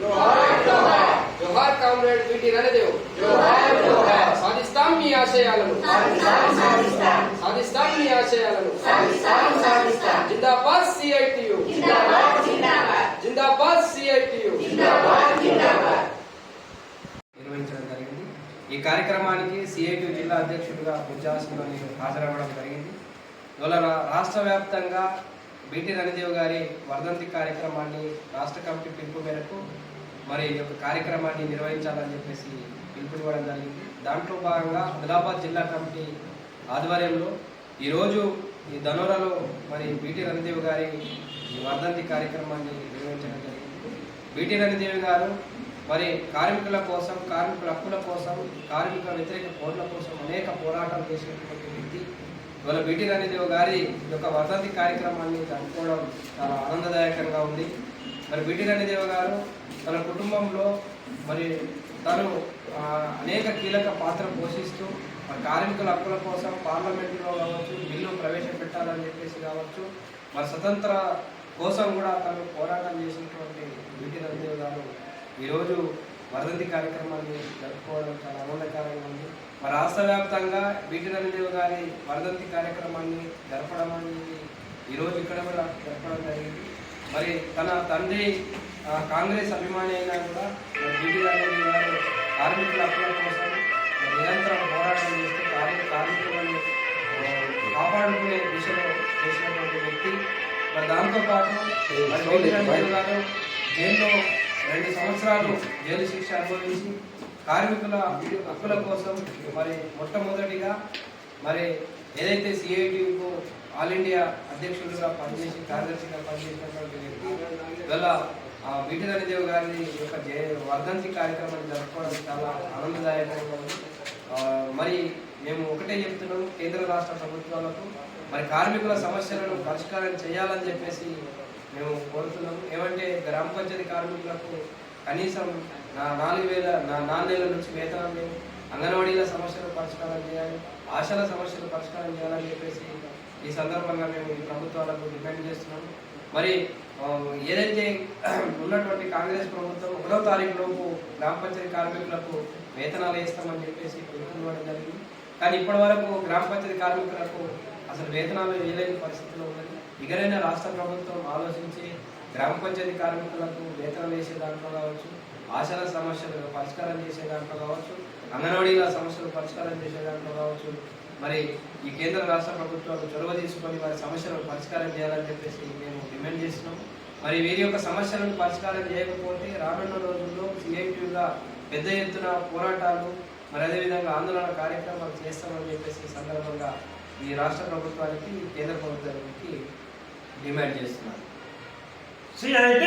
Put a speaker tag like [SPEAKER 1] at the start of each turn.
[SPEAKER 1] జోహార్ comrade వీటి రణదేవ్ సాధిస్తాం మీ ఆశయాలను. సాధిస్తాం మీ ఆశయాలను. జిందాబాద్ సిఐటియు. జిందాబాద్ సిఐటియు. నిర్వహించడం జరిగింది. ఈ కార్యక్రమానికి సిఐటి జిల్లా అధ్యక్షుడిగా నేను హాజరవ్వడం జరిగింది. ఇవాళ రాష్ట్ర వ్యాప్తంగా బీటీ రణదేవ్ గారి వర్ధంతి కార్యక్రమాన్ని రాష్ట్ర కమిటీ పిలుపు మేరకు మరి ఈ యొక్క కార్యక్రమాన్ని నిర్వహించాలని చెప్పేసి పిలుపునివ్వడం జరిగింది. దాంట్లో భాగంగా ఆదిలాబాద్ జిల్లా కమిటీ ఆధ్వర్యంలో ఈరోజు ఈ ధనోరలో మరి బీటీ రణదేవ్ గారి ఈ వర్ధంతి కార్యక్రమాన్ని నిర్వహించడం జరిగింది. బీటీ రణదేవి గారు మరి కార్మికుల కోసం కార్మికుల హక్కుల కోసం కార్మిక వ్యతిరేక పోర్ల కోసం అనేక పోరాటాలు చేసినటువంటి వ్యక్తి. ఇవాళ బీటీ రణదేవి గారి యొక్క వర్ధంతి కార్యక్రమాన్ని జరుపుకోవడం చాలా ఆనందదాయకంగా ఉంది. మరి బీటీ రణదేవి గారు తన కుటుంబంలో మరి తను అనేక కీలక పాత్ర పోషిస్తూ మరి కార్మికుల హక్కుల కోసం పార్లమెంటులో కావచ్చు బిల్లు ప్రవేశపెట్టాలని చెప్పేసి కావచ్చు మరి స్వతంత్ర కోసం కూడా తను పోరాటం చేసినటువంటి బీటీ రంగదేవ్ గారు ఈరోజు వర్ధంతి కార్యక్రమాన్ని జరుపుకోవడం చాలా ఆనందకరంగా ఉంది. రాష్ట్ర వ్యాప్తంగా బీటీ రంగదేవ్ గారి వర్ధంతి కార్యక్రమాన్ని జరపడం అనేది ఈరోజు ఇక్కడ కూడా జరపడం జరిగింది. మరి తన తండ్రి కాంగ్రెస్ అభిమాని అయినా కూడా బీటీ రంగదేవ్ గారు కార్మికుల హక్కుల కోసం నిరంతరం పోరాటం చేస్తూ కార్మిక కార్మికులను కాపాడుకునే దిశలో చేసినటువంటి వ్యక్తి. మరి దాంతో పాటు మరి బీటీ రంగదేవ్ గారు జైల్లో రెండు సంవత్సరాలు జైలు శిక్ష అనుభవించి కార్మికుల హక్కుల కోసం మరి మొట్టమొదటిగా మరి ఏదైతే సిఐటికు ఆల్ ఇండియా అధ్యక్షులుగా పనిచేసి కార్యదర్శిగా పనిచేసినటువంటి వ్యక్తి ఇవాళ ఆ బీటీ రణదేవ్ గారి యొక్క జయ వర్ధంతి కార్యక్రమాన్ని జరుపుకోవడం చాలా ఆనందదాయకంగా ఉంది. మరి మేము ఒకటే చెప్తున్నాం కేంద్ర రాష్ట్ర ప్రభుత్వాలకు మరి కార్మికుల సమస్యలను పరిష్కారం చేయాలని చెప్పేసి మేము కోరుతున్నాము. ఏమంటే గ్రామ పంచాయతీ కార్మికులకు కనీసం నా నాలుగు వేల నా నాలుగేళ్ళ నుంచి వేతనం లేవు అంగన్వాడీల సమస్యలు పరిష్కారం చేయాలి ఆశల సమస్యలు పరిష్కారం చేయాలని చెప్పేసి ఈ సందర్భంగా మేము ఈ ప్రభుత్వాలకు డిమాండ్ చేస్తున్నాము మరి ఏదైతే ఉన్నటువంటి కాంగ్రెస్ ప్రభుత్వం ఒకటో తారీఖు లోపు గ్రామ పంచాయతీ కార్మికులకు వేతనాలు వేస్తామని చెప్పేసి పిలుపునివ్వడం జరిగింది. కానీ ఇప్పటి వరకు గ్రామ పంచాయతీ కార్మికులకు అసలు వేతనాలు వేయలేని పరిస్థితిలో ఉన్నది. ఇకనైనా రాష్ట్ర ప్రభుత్వం ఆలోచించి గ్రామ పంచాయతీ కార్మికులకు వేతనం వేసే దాంట్లో కావచ్చు ఆశల సమస్యలు పరిష్కారం చేసే దాంట్లో కావచ్చు అంగన్వాడీల సమస్యలు పరిష్కారం చేసే దాంట్లో కావచ్చు. మరి ఈ కేంద్ర రాష్ట్ర ప్రభుత్వాలు చొరవ తీసుకొని వారి సమస్యలను పరిష్కారం చేయాలని చెప్పేసి మేము డిమాండ్ చేస్తున్నాం. మరి వీరి యొక్క సమస్యలను పరిష్కారం చేయకపోతే రానున్న రోజుల్లో సిఐటిగా పెద్ద ఎత్తున పోరాటాలు మరి అదేవిధంగా ఆందోళన కార్యక్రమాలు చేస్తామని చెప్పేసి సందర్భంగా ఈ రాష్ట్ర ప్రభుత్వానికి కేంద్ర ప్రభుత్వానికి డిమాండ్ చేస్తున్నారు
[SPEAKER 2] CID